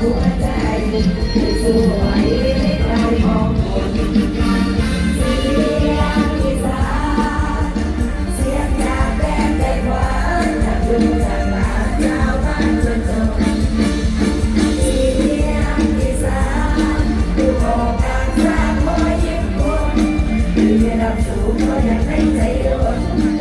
สวยใจของคนเสียงอีสานเสียงจากแดนไกลกว่าจากกรุงจากลาชาวบ้านจนจนเสียงอีสานดูออกการสร้างรอยยิ้มคนที่รับสู่ก็ยังในใจโดน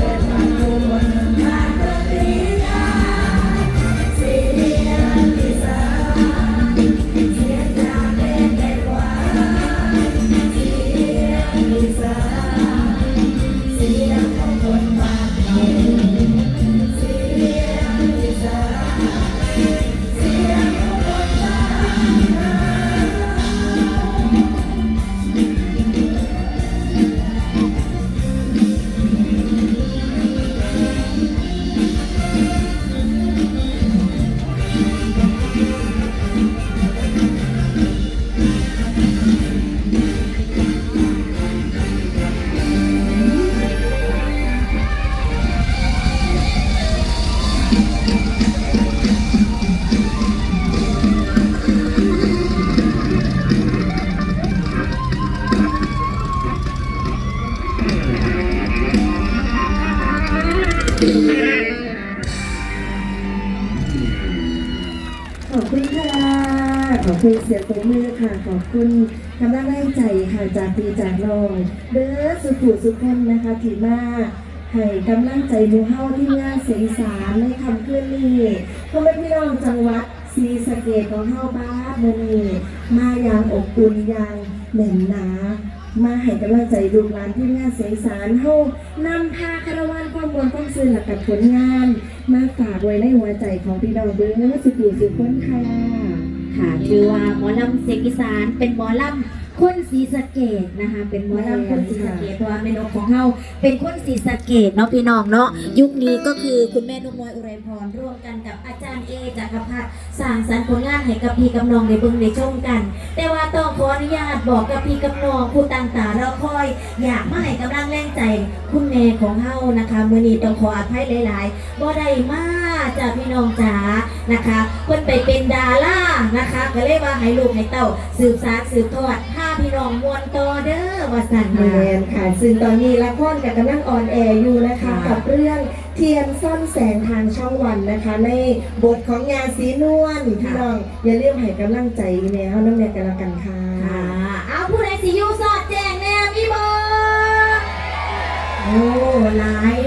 คุณเสียงปรบมือค่ะขอบคุณกำลังแรงใจค่ะจากปีจากน้อง เด้อสุขุสุขคนนะคะที่มาให้กำลังใจมูเฮาที่งานเสียงสารในคำเคลื่อนนี้พ่อแม่พี่น้องจังหวัดศรีสะเกษของเฮาบ้านมื้อนี้มาอย่างอบอุ่นอย่างแน่นหนามาให้กำลังใจลูกหลานที่งานเสียงสารเฮานำพาคารวานความมวลความซื่อหลักกับผลงาน มาฝากไว้ในหัวใจของพี่น้องเด้อสุขุสุขคนค่ะ ค่ะชื่อว่าหมอลำเสียงอีสานเป็นหมอลำคนศรีสะเกดนะคะ เป็นหมอลำคนศรีสะเกดเพราะว่าแม่นกของเฮาเป็นคนศรีสะเกดเนาะพี่น้องเนาะยุคนี้ก็คือคุณแม่นกน้อยอุไรพรร่วมกันกับอาจารย์เอจักรพัฒน์สร้างสรรค์ผลงานให้กับพี่กำนองในเบิ่งในชมกัน แต่ว่าต้องขออนุญาตบอกกับพี่กำนองผู้ต่างตาเราคอย อยากมาให้กำลังแรงใจ คุณแม่ของเฮานะคะมื้อนี้ต้องขออภัยหลาย ๆบ่ได้มา จากพี่น้องจ๋านะคะเพิ่นไปเป็นดารานะคะ ก็เลยว่าให้ลูกให้เต้าสืบสานสืบทอดถ้าพี่น้องมวลต่อเด้อว่าสั่นแมมา นค่ะ ซึ่งตอนนี้ละครกับกำลังออนแอร์อยู่นะคะ ค่ะ กับเรื่องเทียนซ่อนแสงทางช่องวันนะคะ ในบทของงานสีนวลพี่น้องอย่าลืมให้กำลังใจแนวน้ำแนวกันละกันค่ะ ค่ะ เอาผู้ใดสิอยู่สอดแจ้งแน่พี่บอโอ้หลายหลายหลาย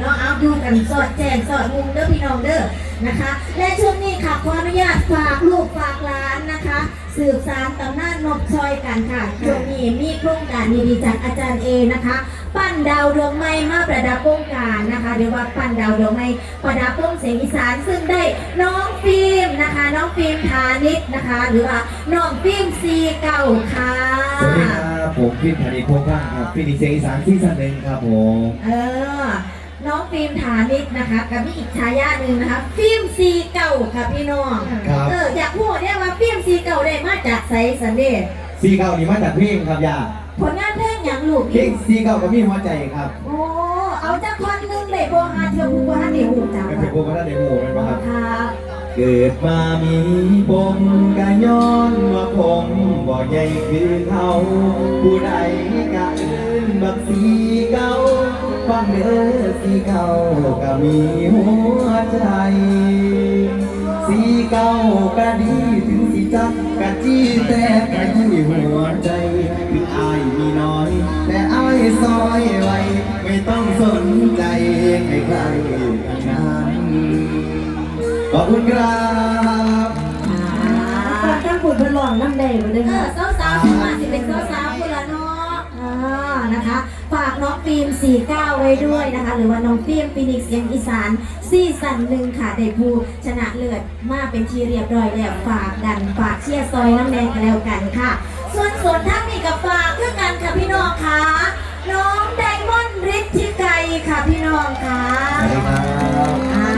เนาะเอาดูกันสอดแจ้งสอดมุมเด้อพี่น้องเด้อนะคะ และช่วงนี้ค่ะขออนุญาตฝากลูกฝากหลานนะคะ สืบสารตำนานนกชอยกันค่ะช่วงนี้มีโครงการดีๆจากอาจารย์เอนะคะ ปั้นดาวดวงไม้มาประดับวงการนะคะเรียกว่าปั้นดาวดวงไม้ประดับวงเสียงอีสานซึ่งได้น้องฟิล์มนะคะ น้องฟิล์มธานิชนะคะ หรือว่าน้องฟิล์มซีเก่าค่ะสวัสดีครับผมพี่ธนิตพงษ์พันธ์ครับพี่ดีเจอีสานซีซั่นหนึ่งครับผมเออ น้องฟิล์มฐานิชนะคะกับมีอีกฉายาหนึ่งนะคะ ฟิล์มซีเก่าค่ะพี่น้องครับ เอออยากพูดได้ว่าฟิล์มซีเก่าได้มาจากไซสันเดชซีเก้านี่มาจากเพลงครับย่าผลงานเพลงอย่างลูกเพลงซีเก้าก็มีหัวใจครับ โอ้เอาจากคนหนึงเลยโบฮาเทียวผู้ว่าเดี๋ยวหูจักไม่เป็นพวกก็ได้ในหมู่เป็นปะครับค่ะเกิดมามีปมกะย้อนว่าผมบ่ใหญ่คือเขาผู้ใดกะอื่นบักสีเก้าฟังเด้อสี เก้าก็มีหัวใจ สีเก้ากะดีถึงสิจักกะจี้แต่กะยี่หัวใจถึงอายมีน้อย แต่อายซอยไว้ไม่ต้องสนใจให้ใครกันนั้นขอบคุณครับฝากตั้งปุ่นพลองน้ำแดงมาด้วยเอค่ะอสาวๆที่มาสิเป็นสาวๆคนละนาะอ่า นะคะ ฝากน้องฟิล์ม49 ไว้ด้วยนะคะ หรือว่าน้องฟิล์มฟินิกซ์เสียงอีสานซีซั่นหนึ่งค่ะได้ผู้ชนะเลิศมาเป็นที่เรียบร้อยแล้วฝากดันฝากเชียร์ซอยน้ำแดงกันแล้วกันค่ะ ส่วนส่วนท่านนี้กับฝากเพื่อกันค่ะพี่น้องค่ะน้องไดมอนด์ฤทธิไกรค่ะพี่น้องค่ะสวัสดีครับอ่า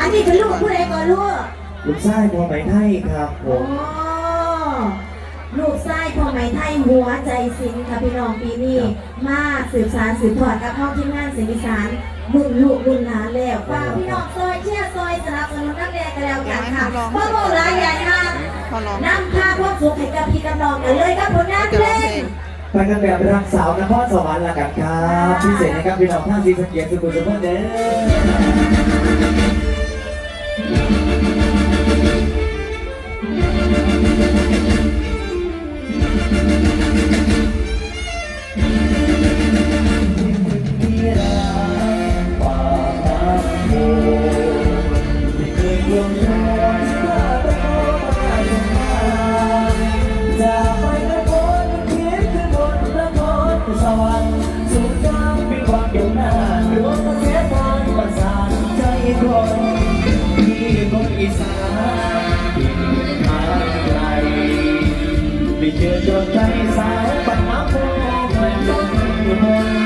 อันนี้เป็นลูกผู้ใดก่อนลูกลูกชายบัวไหมไทยครับผโอ้มลูกไส้พ่อไหัวใจสินค่ะพี่น้องปีนี้มาสืบสารสืบทอดกับพ่อที่งานเสียงอีสานบุญลูกบุญหลานแล้วฝากพี่น้องซอยเชี่อซอยสนับสนุนนักเรียนกันแล้วกันค่ะพ่อโบราณใหญ่ค่ะนำพาความสุขให้กับพี่กับนองกันเลยครับผลงานเพลงไปกันแบบรังสาวนครสวรรค์ละกันครับพิเศษนะครับพี่น้องท่านสีสเกียรติสุบุญสุพนเด้อ ไม่เชื่อจนใจสาวปัญหาโคมันลงอยู่บน